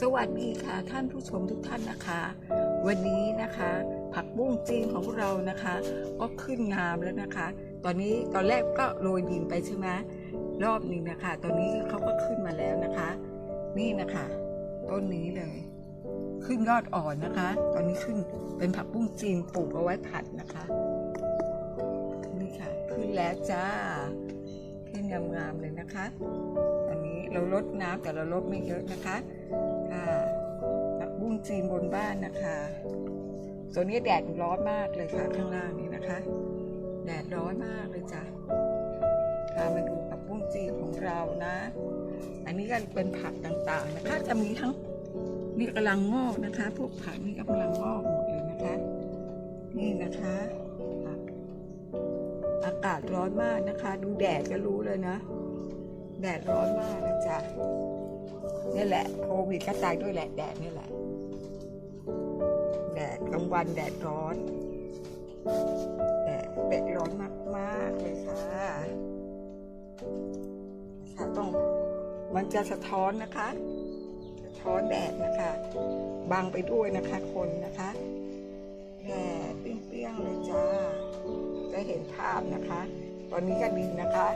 สวัสดีค่ะท่านผู้ชมทุกท่านนะคะ วันนี้นะคะ ผักบุ้งจีนของเรานะคะ ก็ขึ้นงามแล้วนะคะ ตอนนี้ตอนแรกก็โรยดินไปใช่ไหมรอบนึงนะคะ ตอนนี้เขาก็ขึ้นมาแล้วนะคะ นี่นะคะ ต้นนี้เลย ขึ้นยอดอ่อนนะคะ ตอนนี้ขึ้นเป็นผักบุ้งจีนปลูกเอาไว้ผัดนะคะนี่ค่ะ ขึ้นแล้วจ้าขึ้นงามๆเลยนะคะ ตอนนี้เราลดน้ำแต่เราลดไม่เยอะนะคะ กุ้งจีนบนบ้านนะคะตัวนี้แดดร้อนมากเลยค่ะข้างล่างนี้นะคะ แดดร้อนมากเลยจ้ะค่ะมาดูผักบุ้งจีนของเรานะ อันนี้ก็เป็นผักต่างๆนะคะ จะมีทั้งนี่กำลังงอกนะคะ พวกผักนี่กำลังงอกหมดเลยนะคะ นี่นะคะอากาศร้อนมากนะคะ ดูแดดก็รู้เลยนะ แดดร้อนมากนะจ๊ะนี่แหละโควิดก็ตายด้วยแหละแดดนี่แหละ ลางวันแดดร้อนแดดเป็ดร้อนมากๆเลยค่ะค่ะต้องมันจะสะท้อนนะคะ สะท้อนแดดนะคะบังไปด้วยนะคะคนนะคะแดดเปรี้ยงๆเลยจ้าจะเห็นภาพนะคะ ตอนนี้ก็ดินนะคะ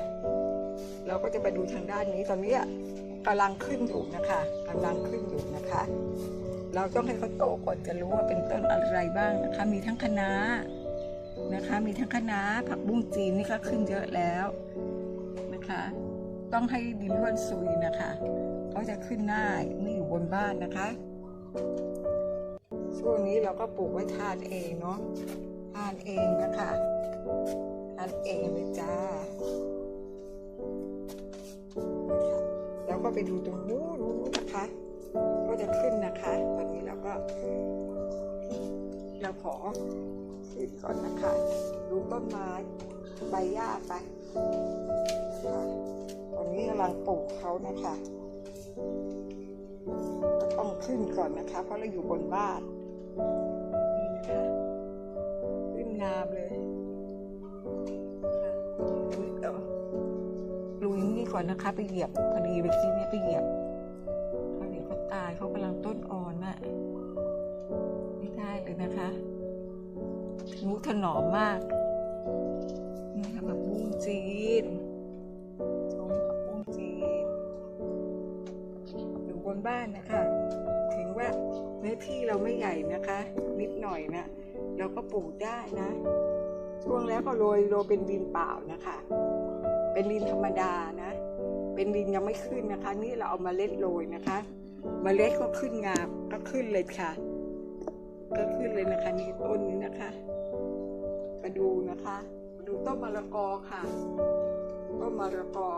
เราก็จะไปดูทางด้านนี้ตอนนี้กำลังขึ้นอยู่นะคะกำลังขึ้นอยู่นะคะ เราต้องให้เขาโตก่อนจะรู้ว่าเป็นต้นอะไรบ้างนะคะ มีทั้งคะน้านะคะ มีทั้งคะน้าผักบุ้งจีนนี่ก็ขึ้นเยอะแล้วนะคะ ต้องให้ดินร่วนซุยนะคะเขาจะขึ้นได้นี่อยู่บนบ้านนะคะช่วงนี้เราก็ปลูกไว้ทานเองเนาะทานเองนะคะทานเองเลยจ้าแล้วก็ไปดูตรงนู้นนู้นะคะ ก็จะขึ้นนะคะต ก็เราขอขึ้นก่อนนะคะดูต้นไม้ใบหญ้าไปค่ะตอนนี้กำลังปลูกเขานะคะต้องขึ้นก่อนนะคะ เพราะเราอยู่บนบ้านนี่นะคะขึ้นงามเลยลุยนี่ก่อนนะคะ ไปเหยียบพอดีเมื่อกี้เนี่ยไปเหยียบ นะคะนุถนอมมาก นี่ค่ะผักบุ้งจีนชมผักบุ้งจีน อยู่บนบ้านนะคะ ถึงว่าเนื้อที่เราไม่ใหญ่นะคะ นิดหน่อยนะ เราก็ปลูกได้นะ ช่วงแล้วก็โรยโรยเป็นดินเปล่านะคะ เป็นดินธรรมดานะ เป็นดินยังไม่ขึ้นนะคะ นี่เราเอามาเล็ดโรยนะคะมเมล็ดก็ขึ้นงามก็ขึ้นเลยค่ะ ก็ขึ้นเลยนะคะนี่ต้นนี้นะคะ มาดูนะคะ มาดูต้นมะละกอค่ะ ต้นมะละกอ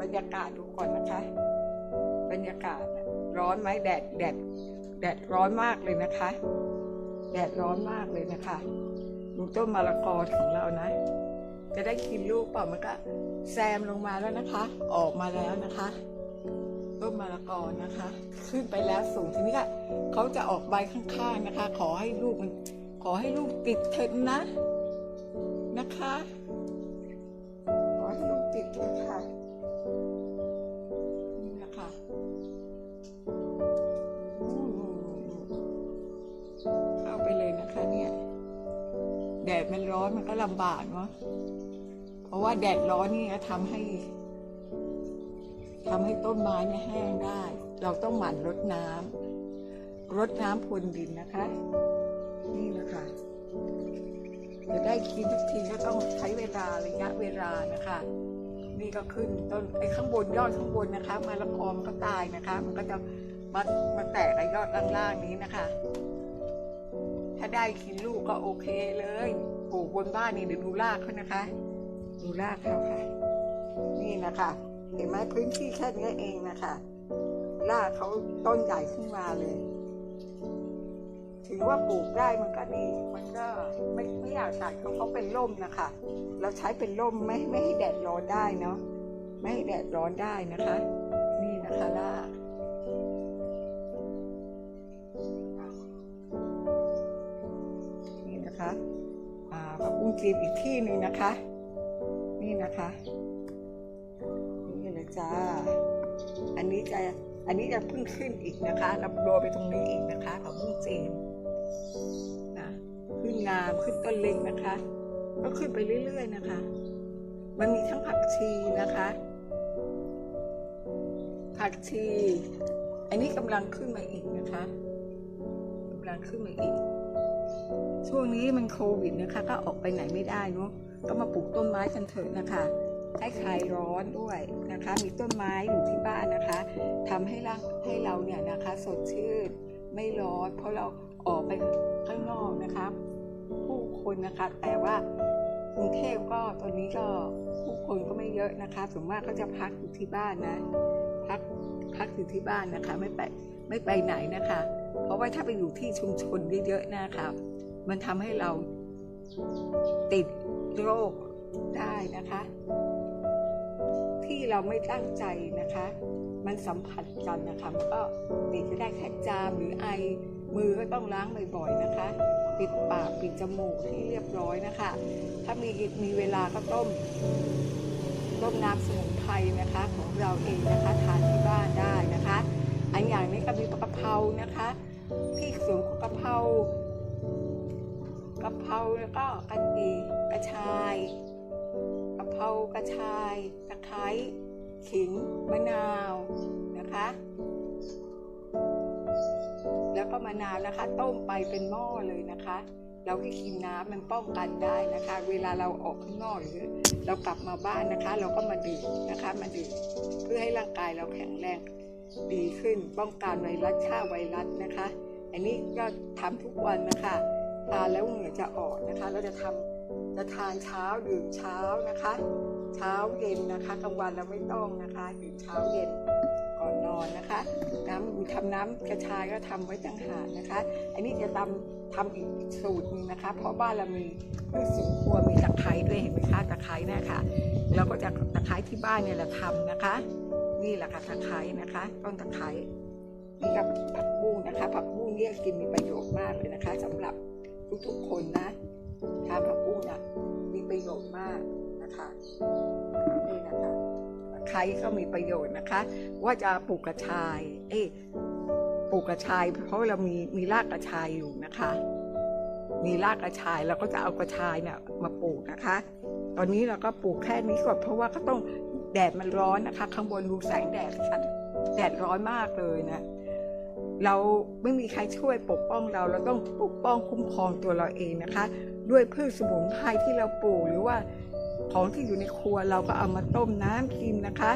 บรรยากาศดูก่อนนะคะ บรรยากาศร้อนไหมแดดแดดแดดร้อนมากเลยนะคะ แดดร้อนมากเลยนะคะ ดูต้นมะละกอของเรานะ จะได้กินลูกเปล่ามันก็แซมลงมาแล้วนะคะ ออกมาแล้วนะคะ ต้นมะละกอนะคะ ขึ้นไปแล้วสูงทีนี้ก็เขาจะออกใบข้างๆนะคะ ขอให้ลูกมันขอให้ลูกติดเถอะนะนะคะ ขอให้ลูกติดเถอะค่ะนี่นะคะเข้าไปเลยนะคะเนี่ย แดดมันร้อนมันก็ลำบากเนาะเพราะว่าแดดร้อนนี่ทำให้ ทำให้ต้นไม้เนี่ยแห้งได้ เราต้องหมั่นรดน้ำรดน้ำพรวนดินนะคะ นี่นะคะจะได้กินทุกทีก็ต้องใช้เวลาระยะเวลานะคะ นี่ก็ขึ้นต้นไอ้ข้างบนยอดข้างบนนะคะ มาละกอมก็ตายนะคะ มันก็จะมามาแตกไอ้ยอดล่างๆนี้นะคะ ถ้าได้กินลูกก็โอเคเลยปลูกบนบ้านนี่เดี๋ยวดูรากเขานะคะ ดูรากเขาค่ะ นี่นะคะ เห็นไหมพื้นที่แค่นี้เองนะคะรากเขาต้นใหญ่ขึ้นมาเลย ถือว่าปลูกได้มันก็ดีมันก็ไม่ไม่อยากตัดเขาเขาเป็นร่มนะคะ เราใช้เป็นร่มไม่ไม่ให้แดดร้อนได้เนาะไม่ให้แดดร้อนได้นะคะ นี่นะคะรากนี่นะคะอ่าบุ้งจีนอีกที่หนึ่งนะคะ นี่นะคะ อันนี้จะอันนี้จะพิ่งขึ้นอีกนะคะเราโรไปตรงนี้อีกนะคะผักบุ้งจีนนะขึ้นงามขึ้นต้นเล็กนะคะ ก็ขึ้นไปเรื่อย ๆนะคะ มันมีทั้งผักชีนะคะ ผักชี อันนี้กำลังขึ้นมาอีกนะคะกำลังขึ้นมาอีก ช่วงนี้มันโควิดนะคะ ก็ออกไปไหนไม่ได้เนาะก็มาปลูกต้นไม้กันเถอะนะคะ ให้คลายร้อนด้วยนะคะ มีต้นไม้อยู่ที่บ้านนะคะทำให้ร่างให้เราเนี่ยนะคะสดชื่นไม่ร้อน เพราะเราออกไปข้างนอกนะคะ ผู้คนนะคะ แต่ว่ากรุงเทพก็ตอนนี้ก็ผู้คนก็ไม่เยอะนะคะส่วนมากก็จะพักอยู่ที่บ้านนะพักพักอยู่ที่บ้านนะคะ ไม่ไปไม่ไปไหนนะคะ เพราะว่าถ้าไปอยู่ที่ชุมชนเยอะๆนะคะมันทำให้เราติดโรคได้นะคะ ที่เราไม่ตั้งใจนะคะ มันสัมผัสกันนะคะมันก็ติดจะได้แค่จามหรือไอมือก็ต้องล้างบ่อยๆนะคะ ปิดปากปิดจมูกให้เรียบร้อยนะคะ ถ้ามีมีเวลาก็ต้มต้มน้ำสมุนไพรนะคะ ของเราเองนะคะทานที่บ้านได้นะคะ อันอย่างนี้ก็มีกะเพรานะคะ ที่สวนกะเพรากะเพราแล้วก็กะดีกระชาย เพรากระชายตะไคร้ขิงมะนาวนะคะ แล้วก็มะนาวนะคะ ต้มไปเป็นหม้อเลยนะคะ เราที่กินน้ำมันป้องกันได้นะคะ เวลาเราออกข้างนอกหรือเรากลับมาบ้านนะคะ เราก็มาดื่มนะคะมาดื่มเพื่อให้ร่างกายเราแข็งแรงดีขึ้นป้องกันไวรัสฆ่าไวรัสนะคะ อันนี้ก็ทำทุกวันนะคะ ทานแล้วเหงื่อจะออกนะคะ เราจะทำจะทานเช้าดื่มเช้านะคะ เช้าเย็นนะคะกลางวันเราไม่ต้องนะคะดื่มเช้าเย็นก่อนนอนนะคะ น้ำมีทำน้ำกระชายก็ทำไว้ต่างหากนะคะ อันนี้จะทำทำอีกสูตรหนึงนะคะ เพราะบ้านเรามีพืชสวนครัวมีตะไคร้ด้วยเห็นไหมคะตะไคร้เนะคะเราก็จะตะไคร้ที่บ้านเนี่ยแหละทำนะคะ นี่แหละค่ะตะไคร้นะคะต้นตะไคร้นี่กับผักบุ้งนะคะ ผักบุ้งเนี่ยกินมีประโยชน์มากเลยนะคะสำหรับ ทุกๆคนนะทานผักบุ้งนะมีประโยชน์มากนะคะนี่นะคะตะไครก็มีประโยชน์นะคะ ว่าจะปลูกกระชาย เอ้ยปลูกกระชาย เพราะเรามีมีรากกระชายอยู่นะคะ มีรากกระชายเราก็จะเอากระชายเนี่ยมาปลูกนะคะ ตอนนี้เราก็ปลูกแค่นี้ก่อนเพราะว่าก็ต้องแดดมันร้อนนะคะ ข้างบนดูแสงแดดค่ะแดดร้อนมากเลยนะ เราไม่มีใครช่วยปกป้องเรา เราต้องปกป้องคุ้มครองตัวเราเองนะคะ ด้วยพืชสมุนไพรที่เราปลูกหรือว่าของที่อยู่ในครัวเราก็เอามาต้มน้ำกินนะคะ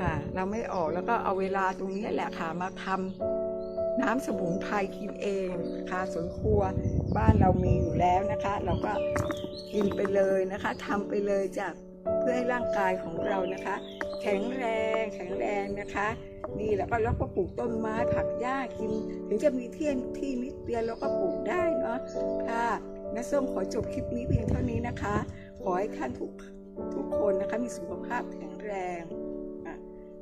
ค่ะเราไม่ออกแล้วก็เอาเวลาตรงนี้แหละค่ะมาทำน้ำสมุนไพรกินเองนะคะสวนครัวบ้านเรามีอยู่แล้วนะคะ เราก็กินไปเลยนะคะทำไปเลยจากเพื่อให้ร่างกายของเรานะคะ แข็งแรงแข็งแรงนะคะนี่แล้วก็เราก็ปลูกต้นไม้ผักหญ้ากิน ถึงจะมีเที่ยนที่นิดเดียวเราก็ปลูกได้เนาะค่ะแม่ส้มขอจบคลิปนี้เพียงเท่านี้นะคะ ขอให้ท่านทุกทุกคนนะคะมีสุขภาพแข็งแรง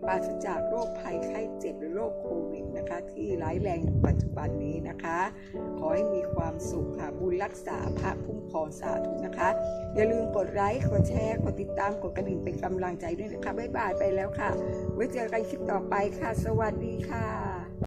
ปราศจากโรคภัยไข้เจ็บหรือโรคโควิดนะคะ ที่ร้ายแรงอยู่ปัจจุบันนี้นะคะ ขอให้มีความสุขค่ะบุญรักษาพระคุ้มครองสาธุนะคะ อย่าลืมกดไลค์กดแชร์กดติดตามกดกระดิ่งเป็นกำลังใจด้วยนะคะบ๊ายบายไปแล้วค่ะ ไว้เจอกันคลิปต่อไปค่ะ สวัสดีค่ะ